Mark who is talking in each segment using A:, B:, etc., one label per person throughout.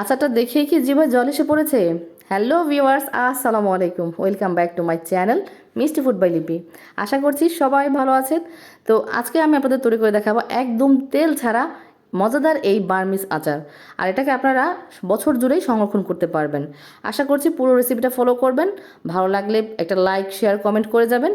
A: আচারটা দেখেই কি জিভে জল এসে পড়েছে? হ্যালো ভিউয়ার্স আসসালামু আলাইকুম। Welcome back to my channel মিষ্টি ফুড বাই লিপি আশা করছি সবাই ভালো আছেন। তো আজকে আমি আপনাদের তৈরি করে দেখাবো একদম তেল ছাড়া মজাদার এই বার্মিস আচার। আর এটাকে আপনারা বছর জুড়েই সংরক্ষণ করতে পারবেন। আশা করছি পুরো রেসিপিটা ফলো করবেন। ভালো লাগলে একটা লাইক শেয়ার কমেন্ট করে যাবেন।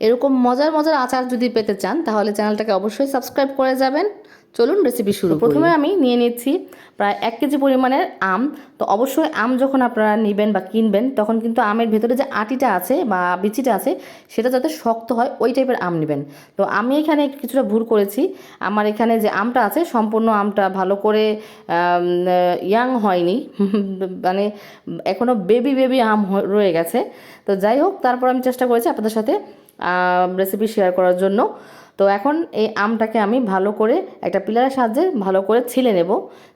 A: এরকম মজার মজার আচার যদি পেতে চান, তাহলে চ্যানেলটাকে অবশ্যই সাবস্ক্রাইব করে যাবেন। চলুন রেসিপি শুরু প্রথমে আমি নিয়ে নিচ্ছি প্রায় এক কেজি পরিমাণের আম। তো অবশ্যই আম যখন আপনারা নেবেন বা কিনবেন তখন কিন্তু আমের ভেতরে যে আটিটা আছে বা বিচিটা আছে সেটা যাতে শক্ত হয় ওই টাইপের আম নেবেন। তো আমি এখানে কিছুটা ভুল করেছি। আমার এখানে যে আমটা আছে সম্পূর্ণ আমটা ভালো করে ইয়াং হয়নি। মানে এখনও বেবি বেবি আম রয়ে গেছে। তো যাই হোক তারপর আমি চেষ্টা করেছি আপনাদের সাথে রেসিপি শেয়ার করার জন্য। তো এখন এই আমটাকে আমি ভালো করে একটা পিলারের সাহায্যে ভালো করে ছিলে নেব।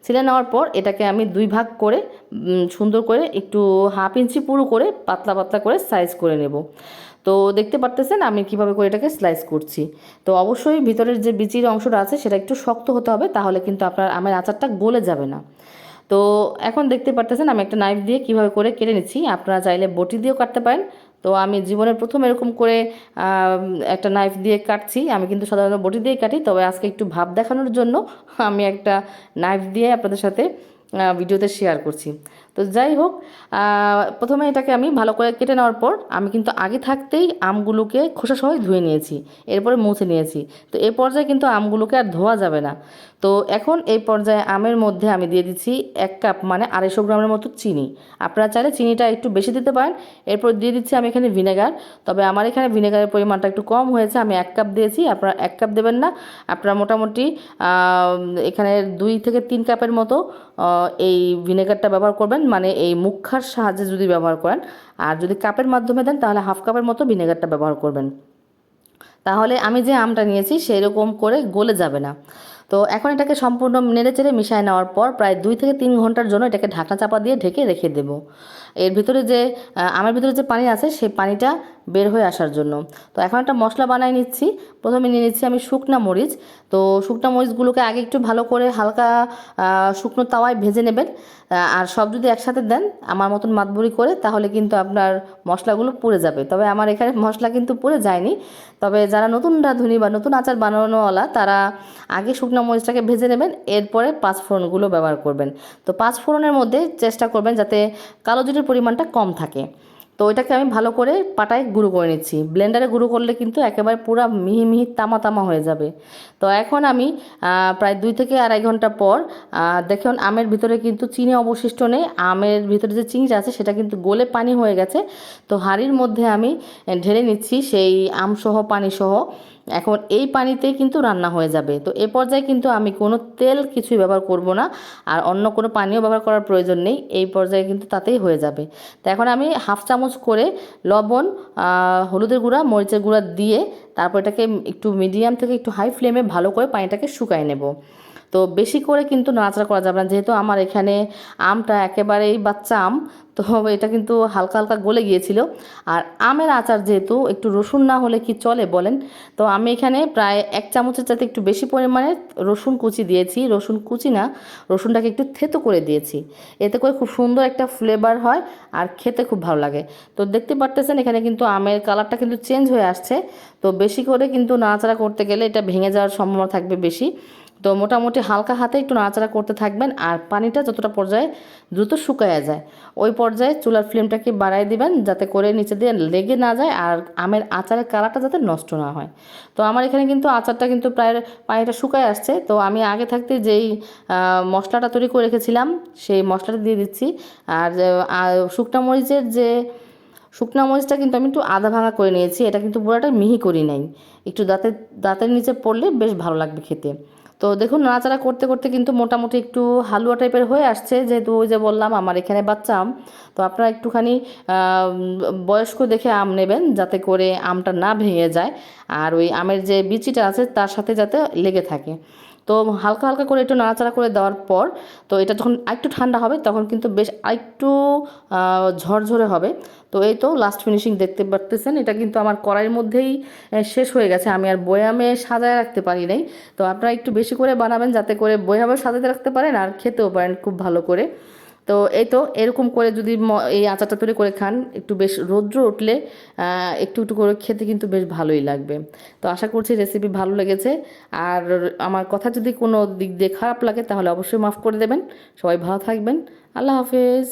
A: ছিলে নেওয়ার পর এটাকে আমি দুই ভাগ করে সুন্দর করে একটু হাফ ইঞ্চি পুরো করে পাতলা পাতলা করে সাইজ করে নেব। তো দেখতে পারতেছেন আমি কীভাবে করে এটাকে স্লাইস করছি। তো অবশ্যই ভিতরের যে বিচির অংশটা আছে সেটা একটু শক্ত হতে হবে, তাহলে কিন্তু আপনার আমের আচারটা গলে যাবে না। তো এখন দেখতে পারতেছেন আমি একটা নাইফ দিয়ে কীভাবে করে কেটে নিচ্ছি। আপনারা চাইলে বটি দিয়েও কাটতে পারেন তো আমি জীবনের প্রথম এরকম করে একটা নাইফ দিয়ে কাটছি। আমি কিন্তু সাধারণত বটি দিয়ে কাটি, তবে আজকে একটু ভাব দেখানোর জন্য আমি একটা নাইফ দিয়ে আপনাদের সাথে ভিডিওতে শেয়ার করছি। তো যাই হোক প্রথমে এটাকে আমি ভালো করে কেটে নেওয়ার পর আমি কিন্তু আগে থাকতেই আমগুলোকে খোসা সহ ধুয়ে নিয়েছি, এরপরে মুছে নিয়েছি। তো এই পর্যায়ে কিন্তু আমগুলোকে আর ধোয়া যাবে না। তো এখন এই পর্যায়ে আমের মধ্যে আমি দিয়ে দিচ্ছি এক কাপ মানে আড়াইশো গ্রামের মতো চিনি। আপনারা চাইলে চিনিটা একটু বেশি দিতে পারেন, এরপর দিয়ে দিচ্ছি আমি এখানে ভিনেগার। তবে আমার এখানে ভিনেগারের পরিমাণটা একটু কম হয়েছে, আমি এক কাপ দিয়েছি, আপনারা এক কাপ দেবেন না। আপনারা মোটামুটি এখানে দুই থেকে তিন কাপের মতো এই ভিনেগারটা ব্যবহার করবেন। মানে এই মুখার সাহায্যে যদি ব্যবহার করেন, আর যদি কাপের মাধ্যমে দেন, তাহলে হাফ কাপের মতো ভিনেগারটা ব্যবহার করবেন। তাহলে আমি যে আমটা নিয়েছি সেই রকম করে গলে যাবে না। তো এখন এটাকে সম্পূর্ণ নেড়ে চেড়ে মিশায় নেওয়ার পর প্রায় দুই থেকে তিন ঘণ্টার জন্য এটাকে ঢাকনা চাপা দিয়ে ঢেকে রেখে দেব। এর ভিতরে যে আমের ভিতরে যে পানি আছে সেই পানিটা বের হয়ে আসার জন্য। তো এখন একটা মশলা বানাই নিচ্ছি। প্রথমে নিয়ে নিচ্ছি আমি শুকনা মরিচ। তো শুকনা মরিচগুলোকে আগে একটু ভালো করে হালকা শুকনো তাওয়ায় ভেজে নেবেন। আর সব যদি একসাথে দেন, আমার মতন মাতবুরি করে, তাহলে কিন্তু আপনার মশলাগুলো পুড়ে যাবে। তবে আমার এখানে মশলা কিন্তু পুড়ে যায়নি। তবে যারা নতুন রাঁধুনি বা নতুন আচার বানানোওয়ালা, তারা আগে শুকনো মরিচটাকে ভেজে নেবেন। এরপরে পাঁচ ফোড়নগুলো ব্যবহার করবেন। তো পাঁচ ফোড়নের মধ্যে চেষ্টা করবেন যাতে কালো জিরের পরিমাণটা কম থাকে। তো ওইটাকে আমি ভালো করে পাটায় গুঁড়ো করে নিচ্ছি। ব্লেন্ডারে গুঁড়ো করলে কিন্তু একেবারে পুরো মিহি মিহি তামা তামা হয়ে যাবে। তো এখন আমি প্রায় দুই থেকে আড়াই ঘণ্টা পর দেখুন আমের ভিতরে কিন্তু চিনি অবশিষ্ট নেই। আমের ভিতরে যে চিনিটা আছে সেটা কিন্তু গলে পানি হয়ে গেছে। তো হাঁড়ির মধ্যে আমি ঢেলে নিচ্ছি সেই আমসহ, পানিসহ। এখন এই পানিতেই কিন্তু রান্না হয়ে যাবে। তো এ পর্যায়ে কিন্তু আমি কোনো তেল কিছুই ব্যবহার করব না আর অন্য কোনো পানীয় ব্যবহার করার প্রয়োজন নেই, এই পর্যায়ে কিন্তু তাতেই হয়ে যাবে। তো এখন আমি হাফ চামচ করে লবণ হলুদের গুঁড়া, মরিচের গুঁড়া দিয়ে তারপর এটাকে একটু মিডিয়াম থেকে একটু হাই ফ্লেমে ভালো করে পানিটাকে শুকাই নেব। তো বেশি করে কিন্তু নাড়াচাড়া করা যাবে না। যেহেতু আমার এখানে আমটা একেবারেই বাচ্চা আম, তো এটা কিন্তু হালকা হালকা গলে গিয়েছিল। আর আমের আচার যেহেতু একটু রসুন না হলে কি চলে বলেন? তো আমি এখানে প্রায় এক চামচের চাতে একটু বেশি পরিমাণে রসুন কুচি দিয়েছি। রসুন কুচি না, রসুনটাকে একটু থেতো করে দিয়েছি। এতে করে খুব সুন্দর একটা ফ্লেভার হয় আর খেতে খুব ভালো লাগে। তো দেখতে পারতেছেন এখানে কিন্তু আমের কালারটা কিন্তু চেঞ্জ হয়ে আসছে। তো বেশি করে কিন্তু নাড়াচাড়া করতে গেলে এটা ভেঙে যাওয়ার সম্ভাবনা থাকবে বেশি। তো মোটামুটি হালকা হাতে একটু নাড়াচাড়া করতে থাকবেন আর পানিটা যতটা পর্যায়ে দ্রুত শুকায়া যায়। ওই পর্যায়ে চুলার ফ্লেমটাকে বাড়াই দিবেন যাতে করে নিচে দিয়ে লেগে না যায় আর আমের আচারের কালারটা যাতে নষ্ট না হয়। তো আমার এখানে কিন্তু আচারটা কিন্তু প্রায় পানিটা শুকায় আসছে। তো আমি আগে থাকতে যেই মশলাটা তৈরি করে রেখেছিলাম, সেই মশলাটা দিয়ে দিচ্ছি। আর শুকনা মরিচের যে, শুকনা মরিচটা কিন্তু আমি একটু আধা ভাঙা করে নিয়েছি। এটা কিন্তু পুরোটা মিহি করি নাই। একটু দাঁতের দাঁতের নিচে পড়লে বেশ ভালো লাগবে খেতে। তো দেখুন, নাড়াচাড়া করতে করতে কিন্তু মোটামুটি একটু হালুয়া টাইপের হয়ে আসছে। যেহেতু ওই যে বললাম, আমার এখানে বাচ্চা আম, তো আপনারা একটুখানি বয়স্ক দেখে আম নেবেন যাতে করে আমটা না ভেঙে যায়। আর ওই আমের যে বিচিটা আছে, তার সাথে যাতে লেগে থাকে। তো হালকা হালকা করে একটু নাড়াচাড়া করে দেওয়ার পর, তো এটা যখন একটু ঠান্ডা হবে তখন কিন্তু বেশ একটু ঝরঝরে হবে। তো এই তো লাস্ট ফিনিশিং দেখতে পারতেছেন, এটা কিন্তু আমার কড়াইয়ের মধ্যেই শেষ হয়ে গেছে। আমি আর বয়ামে সাজায় রাখতে পারি নাই। তো আপনারা একটু বেশি করে বানাবেন যাতে করে বয়ামে সাজাতে রাখতে পারেন আর খেতেও পারেন খুব ভালো করে। তো এই তো এরকম করে যদি এই আচারটা তৈরি করে খান, একটু বেশ রৌদ্র উঠলে একটু একটু করে খেতে কিন্তু বেশ ভালোই লাগবে। তো আশা করছি রেসিপি ভালো লেগেছে। আর আমার কথা যদি কোনো দিক দিয়ে খারাপ লাগে, তাহলে অবশ্যই মাফ করে দেবেন। সবাই ভালো থাকবেন। আল্লাহ হাফেজ।